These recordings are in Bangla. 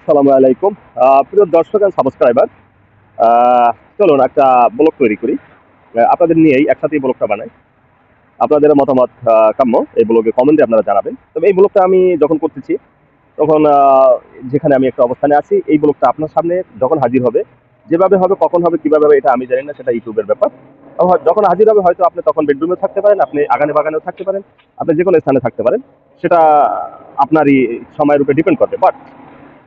আসসালামু আলাইকুম। প্রিয় দর্শক এন্ড সাবস্ক্রাইবার চলুন একটা ব্লগ তৈরি করি। আপনাদের নিয়েই একসাথেই ব্লগটা বানাই। আপনাদের মতামত কাম্য, এই ব্লগে কমেন্টে আপনারা জানাবেন। তবে এই ব্লগটা আমি যখন করতেছি, তখন যেখানে আমি একটা অবস্থানে আছি, এই ব্লগটা আপনার সামনে যখন হাজির হবে, যেভাবে হবে, কখন হবে, কীভাবে হবে, এটা আমি জানি না, সেটা ইউটিউবের ব্যাপার। যখন হাজির হবে, হয়তো আপনি তখন বেডরুমে থাকতে পারেন, আপনি আগানে বাগানেও থাকতে পারেন, আপনি যে কোনো স্থানে থাকতে পারেন। সেটা আপনারই সময়ের উপরে ডিপেন্ড করবে। বাট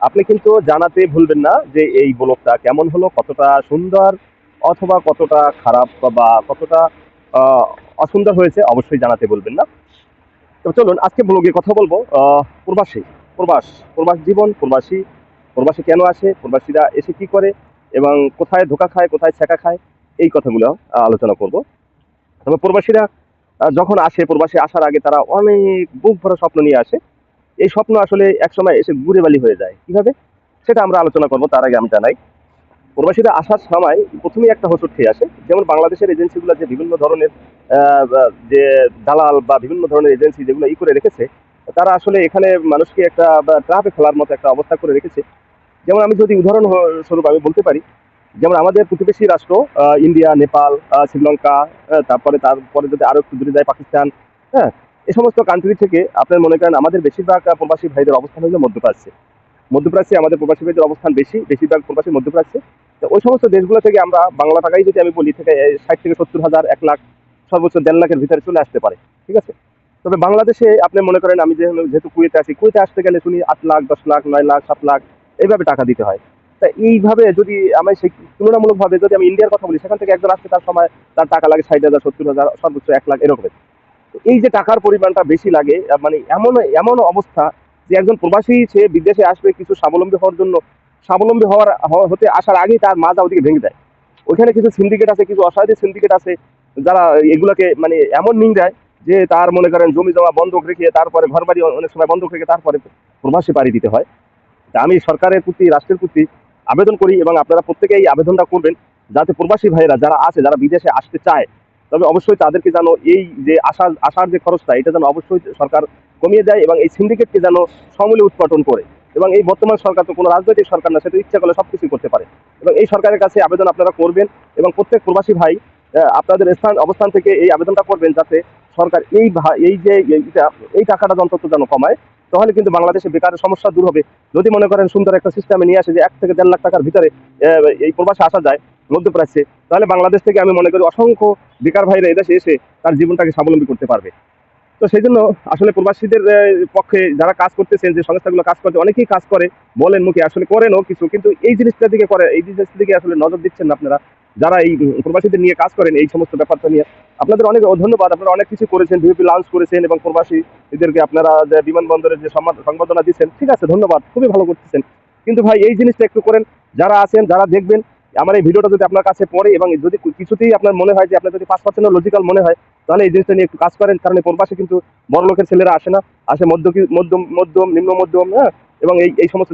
আপনি কিন্তু জানাতে ভুলবেন না যে এই ব্লগটা কেমন হলো, কতটা সুন্দর অথবা কতটা খারাপ বা কতটা অসুন্দর হয়েছে অবশ্যই জানাতে বলবেন না। তো চলুন, আজকে ব্লগে কথা বলব প্রবাসী, প্রবাস প্রবাস জীবন, প্রবাসী প্রবাসী কেন আসে, প্রবাসীরা এসে কি করে এবং কোথায় ধোকা খায়, কোথায় ছেঁকা খায়, এই কথাগুলো আলোচনা করব। তবে প্রবাসীরা যখন আসে, প্রবাসী আসার আগে তারা অনেক বুক ভরা স্বপ্ন নিয়ে আসে। এই স্বপ্ন আসলে একসময় এসে ঘুরে বালি হয়ে যায়। কীভাবে? সেটা আমরা আলোচনা করব, তার আগে আমি জানাই। প্রবাসীরা আসার সময় প্রথমেই একটা হোঁচট খেয়ে আসে, যেমন বাংলাদেশের এজেন্সিগুলো যে বিভিন্ন ধরনের যে দালাল বা বিভিন্ন ধরনের এজেন্সি যেগুলো ই করে রেখেছে, তারা আসলে এখানে মানুষকে একটা ট্রাফে ফেলার মতো একটা অবস্থা করে রেখেছে। যেমন আমি যদি উদাহরণ স্বরূপ আমি বলতে পারি, যেমন আমাদের প্রতিবেশী রাষ্ট্র ইন্ডিয়া, নেপাল শ্রীলঙ্কা তারপরে তারপরে যদি আরও একটু দূরে যায় পাকিস্তান হ্যাঁ এই সমস্ত কান্ট্রি থেকে আপনার মনে করেন আমাদের বেশিরভাগ প্রবাসী ভাইদের অবস্থান হলো মধ্যপ্রাচ্যে। মধ্যপ্রাচ্যে আমাদের প্রবাসী ভাইদের অবস্থান বেশি, বেশিরভাগ প্রবাসী মধ্যপ্রাচ্যে। তো ওই সমস্ত দেশগুলো থেকে আমরা বাংলা টাকাই যদি আমি বলি, থেকে ষাট থেকে সত্তর হাজার, এক লাখ, সর্বোচ্চ দেড় লাখের ভিতরে চলে আসতে পারে, ঠিক আছে? তবে বাংলাদেশে আপনি মনে করেন আমি যেহেতু কুয়েতে আছি, কুয়েতে আসতে গেলে শুনি আট লাখ, দশ লাখ, নয় লাখ, সাত লাখ, এইভাবে টাকা দিতে হয়। তা এইভাবে যদি আমি সেই তুলনামূলকভাবে যদি আমি ইন্ডিয়ার কথা বলি, সেখান থেকে একজন আসতে তার সময় তার টাকা লাগে ষাট হাজার, সত্তর হাজার, সর্বোচ্চ এক লাখ এরকম এই যে টাকার পরিমাণটা বেশি লাগে মানে এমন এমন অবস্থা যে একজন প্রবাসী সে বিদেশে আসবে কিছু স্বাবলম্বী হওয়ার জন্য, স্বাবলম্বী হওয়ার হতে আসার আগেই তার মা মাজা ওদিকে ভেঙে দেয়। ওইখানে কিছু সিন্ডিকেট আছে, কিছু অসাধু সিন্ডিকেট আছে, যারা এগুলোকে মানে এমন নিং দেয় যে তার মনে করেন জমি জমা বন্ধক রেখে তারপরে ঘর বাড়ি অনেক সময় বন্ধক রেখে তারপরে প্রবাসী পাড়ি দিতে হয়। তা আমি সরকারের প্রতি, রাষ্ট্রের প্রতি আবেদন করি এবং আপনারা প্রত্যেকে এই আবেদনটা করবেন, যাতে প্রবাসী ভাইয়েরা যারা আছে, যারা বিদেশে আসতে চায় তবে অবশ্যই তাদেরকে যেন এই যে আসার আসার যে খরচটা, এটা যেন অবশ্যই সরকার কমিয়ে দেয় এবং এই সিন্ডিকেটকে যেন সমূলে উৎপাটন করে। এবং এই বর্তমান সরকার তো কোনো রাজনৈতিক সরকার না সেটা ইচ্ছা করলে সবকিছু করতে পারে। এবং এই সরকারের কাছে আবেদন আপনারা করবেন এবং প্রত্যেক প্রবাসী ভাই আপনাদের স্থান, অবস্থান থেকে এই আবেদনটা করবেন যাতে সরকার এই এই যে এই টাকাটা অন্তত যেন কমায়, তাহলে কিন্তু বাংলাদেশে বেকারের সমস্যা দূর হবে। যদি মনে করেন সুন্দর একটা সিস্টেমে নিয়ে আসে যে এক থেকে দেড় লাখ টাকার ভিতরে এই প্রবাসে আসা যায় মধ্যপ্রাচ্যে তাহলে বাংলাদেশ থেকে আমি মনে করি অসংখ্য বেকার ভাইরা এদেশে এসে তার জীবনটাকে স্বাবলম্বী করতে পারবে। তো সেই জন্য আসলে প্রবাসীদের পক্ষে যারা কাজ করতেছেন, যে সংস্থাগুলো কাজ করছে, অনেকেই কাজ করে, বলেন মুখে আসলে করেনও কিছু, কিন্তু এই জিনিসটার দিকে করে, এই জিনিসটার দিকে আসলে নজর দিচ্ছেন না আপনারা। যারা এই প্রবাসীদের নিয়ে কাজ করেন, এই সমস্ত ব্যাপারটা নিয়ে, আপনাদের অনেক ধন্যবাদ, আপনারা অনেক কিছু করেছেন ভিপি লঞ্চ করেছেন, এবং প্রবাসীদেরকে আপনারা যে বিমানবন্দরের যে সংবর্ধনা দিচ্ছেন, ঠিক আছে, ধন্যবাদ, খুবই ভালো করতেছেন। কিন্তু ভাই, এই জিনিসটা একটু করেন, যারা আছেন, যারা দেখবেন আমার এই ভিডিওটা যদি আপনার কাছে পড়ে এবং যদি কিছুতেই আপনার মনে হয় যে আপনার যদি পাঁচ পার্সেন্ট লজিক্যাল মনে হয়, তাহলে এই জিনিসটা নিয়ে একটু কাজ করেন। কারণ এই প্রবাসী কিন্তু বড় লোকের ছেলেরা আসে না। আসে মধ্য মধ্যম মধ্যম নিম্ন মধ্যম হ্যাঁ? এবং এই এই সমস্ত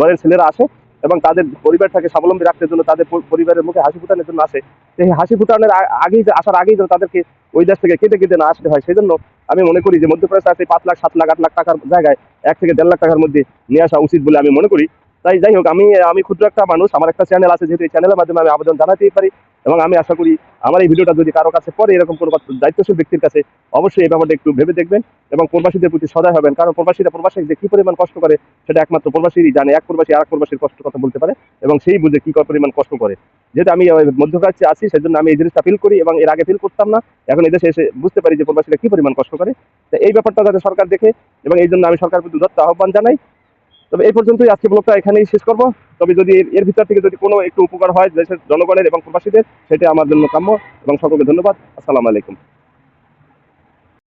ঘরের ছেলেরা আসে এবং তাদের পরিবারটাকে স্বাবলম্বী রাখার জন্য তাদের পরিবারের মুখে হাসি ফুটানোর জন্য আসে। সেই হাসি ফুটানোর আগেই আসার আগেই যেন তাদেরকে ওই দেশ থেকে কেটে কেটে না আসতে হয়, সেই জন্য আমি মনে করি যে মধ্যপ্রদেশ আছে পাঁচ লাখ, সাত লাখ, আট লাখ টাকার জায়গায় এক থেকে দেড় লাখ টাকার মধ্যে নিয়ে আসা উচিত বলে আমি মনে করি। তাই যাই হোক, আমি আমি ক্ষুদ্র একটা মানুষ, আমার একটা চ্যানেল আছে, যেহেতু এই চ্যানেলের মাধ্যমে আমি আবেদন জানাতেই পারি এবং আমি আশা করি আমার এই ভিডিওটা যদি কারও কাছে পড়ে এরকম কোনো দায়িত্বশীল ব্যক্তির কাছে, অবশ্যই এই ব্যাপারটা একটু ভেবে দেখবেন এবং প্রবাসীদের প্রতি সদয় হবেন। কারণ প্রবাসীরা প্রবাসী যে কি পরিমাণ কষ্ট করে, সেটা একমাত্র প্রবাসীরই জানে। এক প্রবাসী আর এক প্রবাসীর কষ্ট কথা বলতে পারে এবং সেই বুঝে কি পরিমাণ কষ্ট করে। যেহেতু আমি মধ্যপ্রাচ্যে আছি, সেজন্য আমি এই জিনিসটা ফিল করি এবং এর আগে ফিল করতাম না। এখন এদেশে এসে বুঝতে পারি যে প্রবাসীরা কি পরিমাণ কষ্ট করে। এই ব্যাপারটা যাতে সরকার দেখে এবং এই জন্য আমি সরকার প্রতি যত আহ্বান জানাই। তবে এই পর্যন্তই আজকে ব্লগটা এখানেই শেষ করব। তবে যদি এর- ভিতর থেকে যদি কোনো একটু উপকার হয় দেশের জনগণের এবং প্রবাসীদের, সেটা আমার জন্য কাম্য। এবং সকলকে ধন্যবাদ। আসসালামু আলাইকুম।